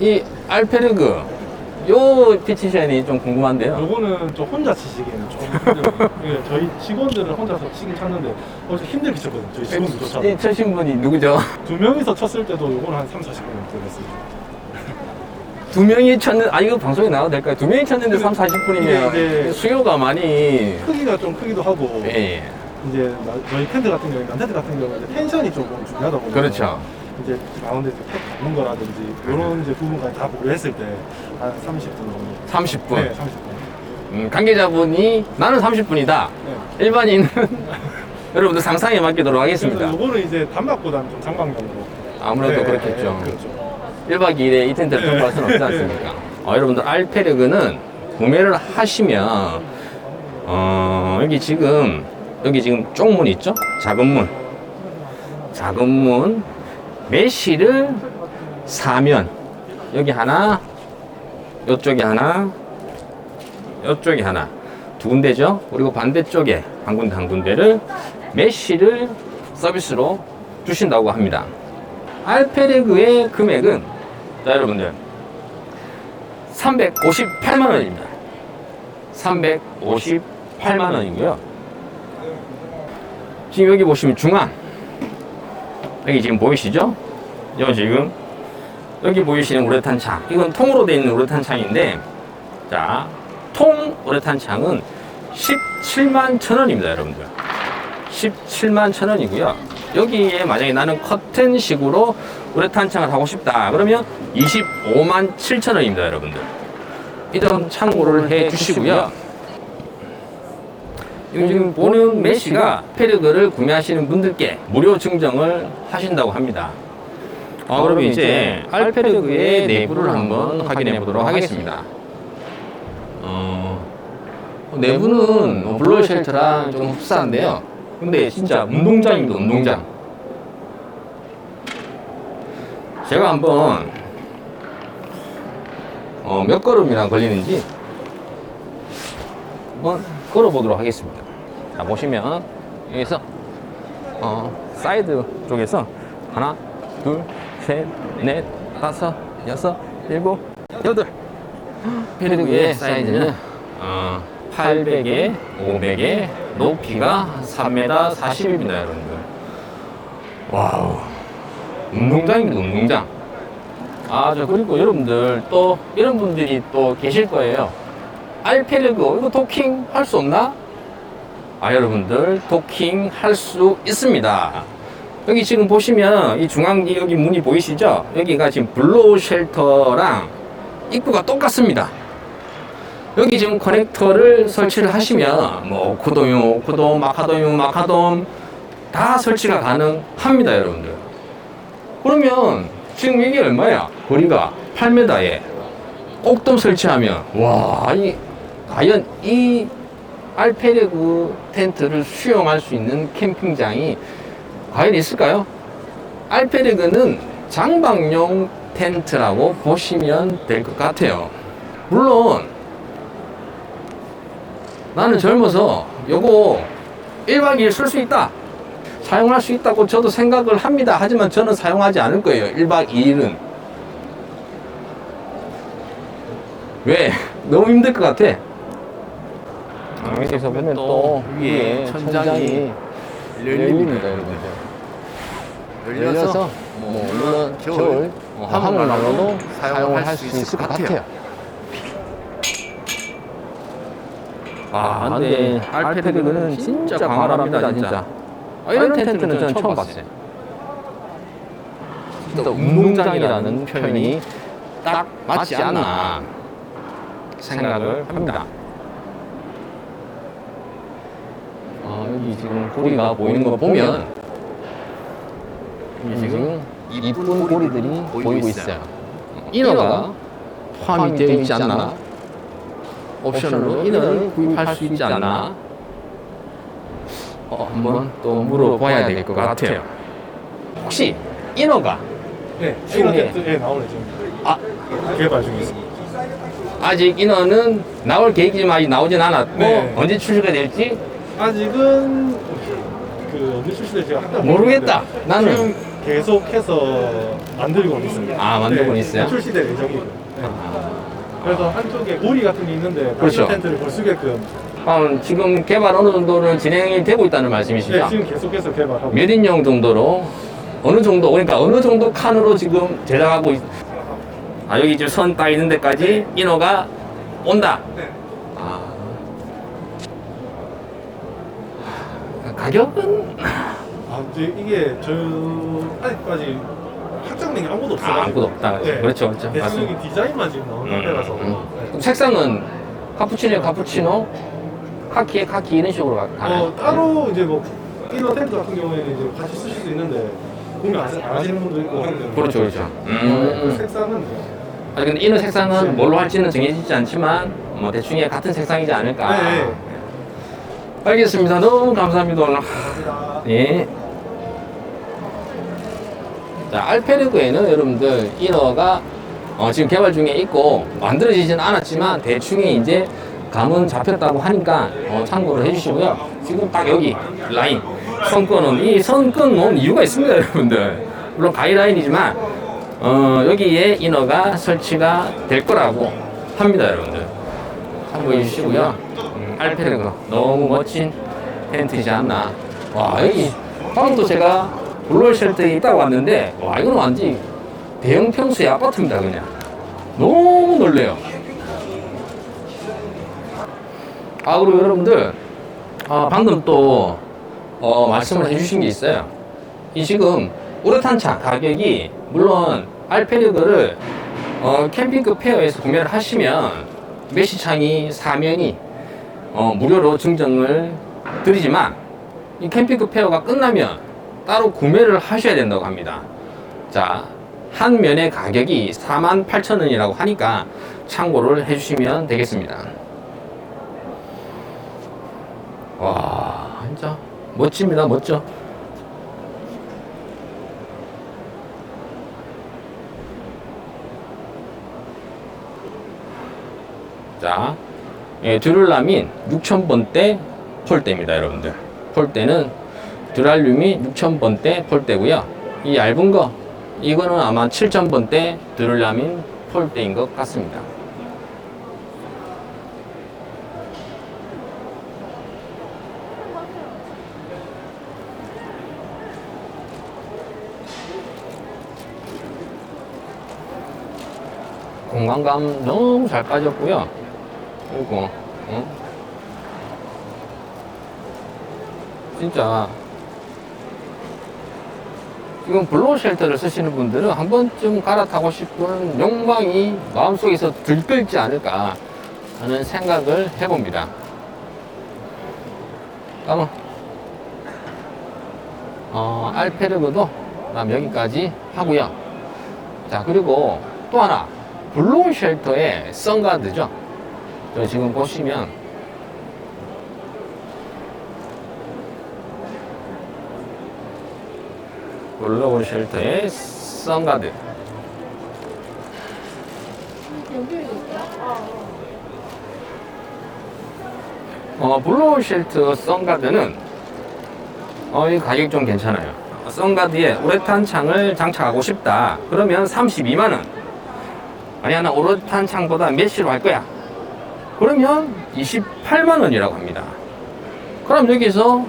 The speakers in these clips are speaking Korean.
이 알페르그 요 피치션이 좀 궁금한데요. 요거는 좀 혼자 치시기에는 좀 힘들어요. 예, 저희 직원들은 혼자서 치긴 쳤는데 엄청 힘들게 쳤거든요. 저희 직원들조차도. 이 쳐신 분이 누구죠? 두 명이서 쳤을 때도 요거는 한 3, 40분 걸렸어요. 두 명이 쳤는 아 이거 방송에 나와도 될까요? 두 명이 쳤는데 3, 40분이면 이게 이제- 수요가 많이 크기가 좀 크기도 하고 예, 예. 이제 나- 저희 텐트 같은 경우에 난텐트 같은 경우에 이제 텐션이 조금 중요하다 보니까 그렇죠. 이제 가운데 이제 팩 잡는 거라든지 이런 이제 부분까지 다 고려했을 때 한 30분 정도. 30분. 네, 30분. 음, 관계자분이 나는 30분이다. 네. 일반인은 여러분들 상상에 맡기도록 하겠습니다. 요거는 이제 단막보다는 좀 장방용으로. 아무래도 네, 그렇겠죠. 네, 그렇죠. 1박 2일에 이 텐트를 통과할 수는 없지 않습니까? 어, 여러분들 알페르그는 구매를 하시면 어, 여기 지금 여기 지금 쪽문 있죠? 작은 문 작은 문 메시를 사면 여기 하나 요쪽에 하나 요쪽에 하나 두 군데죠? 그리고 반대쪽에 한 군데 한 군데를 메시를 서비스로 주신다고 합니다. 알페르그의 금액은 자 여러분들 358만 원입니다. 358만 원이고요. 지금 여기 보시면 중앙 여기 지금 보이시죠? 여기 지금 여기 보이시는 우레탄 창 이건 통으로 되어 있는 우레탄 창인데 자 통 우레탄 창은 17만 천 원입니다 여러분들 17만 천 원이고요. 여기에 만약에 나는 커튼식으로 우레탄 창을 하고 싶다. 그러면 25만 7천 원입니다, 여러분들. 이점 참고를 해 주시고요. 지금 보는 메시가 페르그를 구매하시는 분들께 무료 증정을 하신다고 합니다. 어, 그러면 이제 알페르그의 내부를 한번 확인해 보도록 하겠습니다. 어, 내부는 뭐 블루 쉘터랑 좀 흡사한데요. 근데 진짜 운동장입니다, 운동장. 제가 한번 어, 몇 걸음이나 걸리는지 한번 걸어보도록 하겠습니다. 자, 보시면 여기서 어, 사이드 쪽에서 하나, 둘, 셋, 넷, 다섯, 여섯, 일곱, 여덟. 페르그의 사이즈는 어, 800에 500에 높이가 3m 40입니다, 여러분들. 와우. 운동장입니다, 운동장. 아, 저, 그리고 여러분들 또 이런 분들이 또 계실 거예요. 알페르그, 이거 도킹 할 수 없나? 아, 여러분들, 도킹 할 수 있습니다. 여기 지금 보시면 이 중앙 여기 문이 보이시죠? 여기가 지금 블로우 쉘터랑 입구가 똑같습니다. 여기 지금 커넥터를 설치를 하시면 뭐 오크돔이면 오크돔, 마카돔이면 마카돔 다 설치가 가능합니다, 여러분들. 그러면 지금 이게 얼마야? 거리가 8m에 꼭돔 설치하면 와, 이 과연 이 알페레그 텐트를 수용할 수 있는 캠핑장이 과연 있을까요? 알페레그는 장방용 텐트라고 보시면 될 것 같아요. 물론 나는 젊어서 요거 1박 2일 쓸 수 있다. 사용할 수 있다고 저도 생각을 합니다. 하지만 저는 사용하지 않을 거예요. 1박 2일은. 왜? 너무 힘들 것 같아. 아, 여기서 보면 또 위에 천장이 열립니다, 여러분들. 열려서 뭐 물론 겨울 어, 화물난로도 사용을 할 수 있을 것 같아요. 아, 근데 알페르그는 진짜 광활합니다, 진짜. 아, 이런 텐트는 저는 처음 봤어요. 진짜 운동장이라는 표현이 딱 맞지 않나 생각을 합니다. 아, 여기 지금 고리가 보이는 거 보면 여기 지금 이쁜 고리들이 보이고 있어요. 이너가 포함이 되어 있지 않나? 옵션으로 이너를 구입할 수 있지 않나? 어, 한번 또 물어봐야 될 것 같아요. 혹시 이너가 네, 지금 이거 예. 예, 나오네 지금. 아, 개발 중에 있습니다. 아직 인어는 나올 계획이지만 아직 나오진 않았고 네. 언제 출시가 될지 아직은 그 언제 출시될지 제가 모르겠다. 나는. 지금 계속해서 만들고 있습니다. 아, 만들고는 네, 있어요? 출시될 예정이고. 네. 아, 그래서 한쪽에 고리 같은 게 있는데 그렇죠. 텐트를 볼 수게끔 그럼 지금 개발 어느 정도는 진행이 되고 있다는 네, 말씀이시죠? 지금 계속해서 개발하고 몇 인용 정도로 어느 정도 그러니까 어느 정도 칸으로 지금 제작하고 있... 아 여기 지금 선 딱 있는 데까지 인어가 온다. 네. 아 가격은 아, 이제 이게 저 아직까지 확정된 게 아무도 없어요. 아, 아무것도 없다. 그렇죠, 그렇죠. 대충 맞습니다. 여기 디자인만 지금 나온 상태라서. 음. 네. 그럼 색상은 카푸치노에 카푸치노, 카키에 카키 이런 식으로 가- 가나요? 어, 따로 이제 뭐 이너 텐트 같은 경우에는 이제 같이 쓰실 수 있는데 공유 안, 하시는 분도 있고 하는데 그렇죠, 그렇죠. 어, 음. 그 색상은 아 근데 이런 색상은 뭘로 할지는 정해지지 않지만 뭐 대충에 같은 색상이지 않을까. 네, 네. 알겠습니다. 너무 감사합니다 오늘. 예. 자, 알페르그에는 여러분들 이너가 어, 지금 개발 중에 있고 만들어지지는 않았지만 대충이 이제 감은 잡혔다고 하니까 어, 참고를 해주시고요. 지금 딱 여기 라인 선권은 이 선권 놓은 이유가 있습니다, 여러분들. 물론 가이라인이지만 어, 여기에 이너가 설치가 될 거라고 합니다, 여러분들. 참고해 주시고요. 음, 알페르그 너무 멋진 텐트이지 않나. 와 여기 방금도 제가 블루홀 쉘터에 있다고 왔는데 와 이거는 완전 대형 평수의 아파트입니다 그냥. 너무 놀래요. 아 그리고 여러분들 아, 방금 또 어, 말씀을 해주신 게 있어요. 이 지금 우레탄차 가격이 물론 알페르그를 어, 캠핑급 페어에서 구매를 하시면 메시창이 사면이 어, 무료로 증정을 드리지만 이 캠핑급 페어가 끝나면 따로 구매를 하셔야 된다고 합니다. 자, 한 면의 가격이 48,000원이라고 하니까 참고를 해주시면 되겠습니다. 와, 진짜 멋집니다, 멋져. 자, 예, 드룰라민 6000번대 폴대입니다, 여러분들. 폴대는 드랄륨이 6000번대 폴대고요. 이 얇은 거, 이거는 아마 7000번대 드룰라민 폴대인 것 같습니다. 공간감 너무 잘 빠졌고요. 그리고 어? 진짜 지금 블로우 쉘터를 쓰시는 분들은 한 번쯤 갈아타고 싶은 욕망이 마음속에서 들끓지 않을까 하는 생각을 해봅니다. 그러면 어, 알페르그도 그다음 여기까지 하고요. 자 그리고 또 하나 블로우 쉘터의 선가드죠. 저 지금 보시면 블로우 쉘터의 선가드 어, 블로우 쉘터 선가드는 어, 이 가격 좀 괜찮아요. 선가드에 우레탄 창을 장착하고 싶다. 그러면 32만원. 아니야, 나 우레탄 창보다 메쉬로 할 거야. 그러면 28만 원이라고 합니다. 그럼 여기서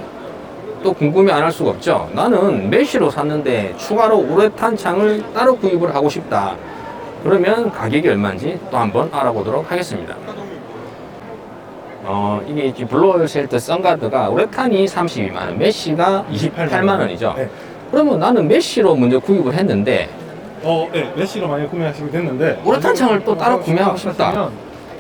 또 궁금해 안 할 수가 없죠. 나는 메쉬로 샀는데 추가로 우레탄 창을 따로 구입을 하고 싶다. 그러면 가격이 얼마인지 또 한번 알아보도록 하겠습니다. 어, 이게 이제 쉘터 선가드가 우레탄이 32만원, 메쉬가 28만원이죠. 네. 그러면 나는 메쉬로 먼저 구입을 했는데 어, 네, 메시로 많이 구매하시게 됐는데 우레탄 창을 또 따로 어, 구매하고 싶다.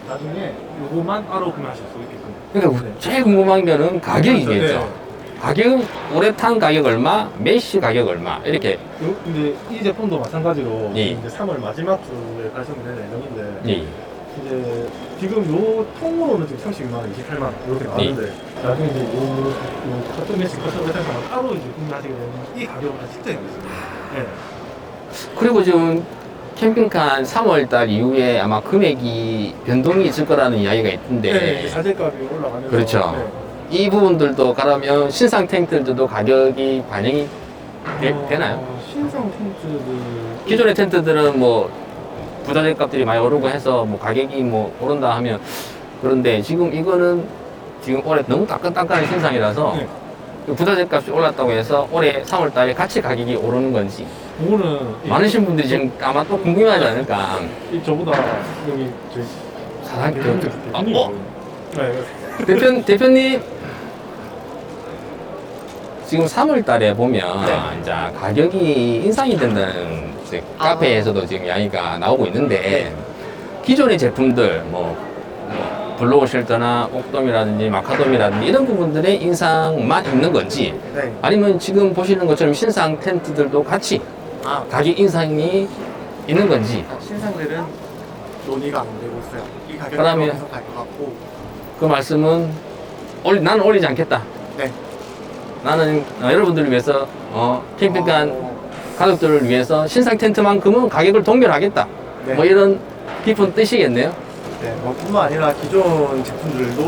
나중에 요거만 따로 구매하실 수 있게끔. 그러니까 네. 제일 궁금한 거는 가격이겠죠. 네. 가격, 우레탄 가격 얼마, 메쉬 가격 얼마 이렇게 요, 이제 이 제품도 마찬가지로 예. 이제 3월 마지막 주에 되는 예정인데 예. 이제 지금 요 통으로는 지금 32만 원, 28만 원 이렇게 나왔는데 나중에 이제 요, 요 커튼 매시 커튼 매시만 따로 이제 구매하시게 되면 이 가격으로 다 책정이 됐습니다. 네. 그리고 지금 캠핑카 3월달 이후에 아마 금액이 변동이 있을 거라는 이야기가 있던데 네, 이제 사재값이 올라가면서 그렇죠. 네. 이 부분들도 그러면 신상 텐트들도 가격이 반영이 되, 어, 되 나요? 신상 텐트들 기존의 텐트들은 뭐 부자재 값들이 많이 오르고 해서 뭐 가격이 뭐 오른다 하면 그런데 지금 이거는 지금 올해 너무 따끈따끈한 신상이라서 네. 그 부자재 값이 올랐다고 해서 올해 3월 달에 같이 가격이 오르는 건지. 그거는 이- 많으신 분들이 지금 아마 또 궁금해하지 않을까. 이 저보다 여기 저희 사장님 대표님 아, 대표님 어? 네, 대표, 대표님. 지금 3월 달에 보면 네. 이제 가격이 인상이 된다는 이제 카페에서도 지금 이야기가 나오고 있는데 기존의 제품들 뭐, 뭐 블로우 쉘터나 옥돔이라든지 마카돔이라든지 이런 부분들의 인상만 있는 건지 네. 아니면 지금 보시는 것처럼 신상 텐트들도 같이 아, 가격 인상이 있는 건지 신상들은 논의가 안 되고 있어요. 이 가격으로 그러면- 계속 갈것 같고. 그 말씀은 올리, 나는 올리지 않겠다. 네. 나는 어, 여러분들을 위해서 어, 캠핑카 어, 가족들을 위해서 신상 텐트만큼은 가격을 동결하겠다. 네. 뭐 이런 깊은 뜻이겠네요. 네. 뭐 뿐만 아니라 기존 제품들도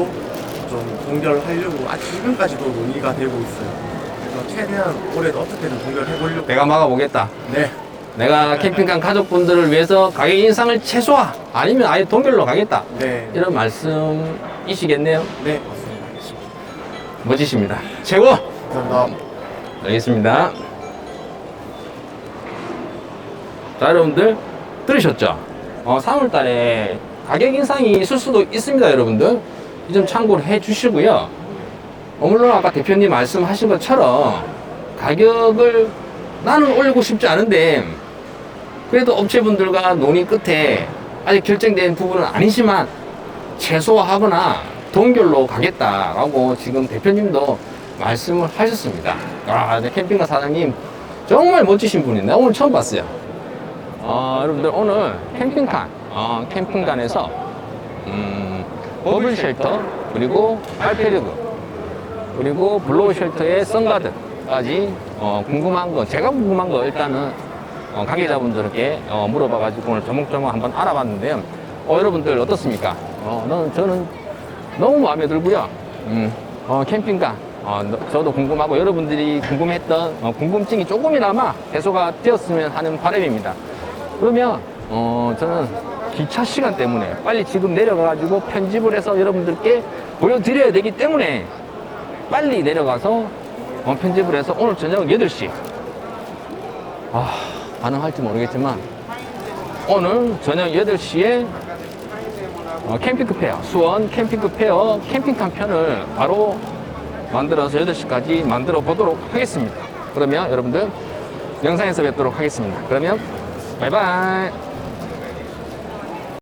좀 동결하려고 아직 지금까지도 논의가 되고 있어요. 그래서 최대한 올해도 어떻게든 동결해 보려고. 내가 막아보겠다. 네. 내가 캠핑카 가족분들을 위해서 가격 인상을 최소화 아니면 아예 동결로 가겠다. 네. 이런 말씀이시겠네요. 네, 맞습니다. 멋지십니다. 최고! 감사합니다. 알겠습니다. 자, 여러분들 들으셨죠? 어, 3월 달에 가격 인상이 있을 수도 있습니다, 여러분들. 이 점 참고를 해 주시고요. 어, 물론 아까 대표님 말씀하신 것처럼 가격을 나는 올리고 싶지 않은데 그래도 업체분들과 논의 끝에 아직 결정된 부분은 아니지만 최소화하거나 동결로 가겠다라고 지금 대표님도 말씀을 하셨습니다. 아, 네, 캠핑카 사장님 정말 멋지신 분이네. 오늘 처음 봤어요. 어, 여러분들 오늘 캠핑카, 어, 캠핑칸에서 음, 버블 쉘터 그리고 알페르그 그리고 블로우 쉘터의 선가드까지 어, 궁금한 거 제가 궁금한 거 일단은 어, 가게자분들께 어, 물어봐가지고 오늘 조목조목 한번 알아봤는데요. 어, 여러분들 어떻습니까? 어, 는 저는 너무 마음에 들고요. 음, 어, 캠핑카. 어, 너- 저도 궁금하고 여러분들이 궁금했던 어, 궁금증이 조금이나마 해소가 되었으면 하는 바람입니다. 그러면 어, 저는 기차 시간 때문에 빨리 지금 내려가가지고 편집을 해서 여러분들께 보여드려야 되기 때문에 빨리 내려가서 어, 편집을 해서 오늘 저녁 8시 아, 가능할지 모르겠지만 오늘 저녁 8시에 어, 캠핑크 페어, 수원 캠핑크 페어 캠핑카 편을 바로 만들어서 8시까지 만들어 보도록 하겠습니다. 그러면 여러분들 영상에서 뵙도록 하겠습니다. 그러면 바이바이.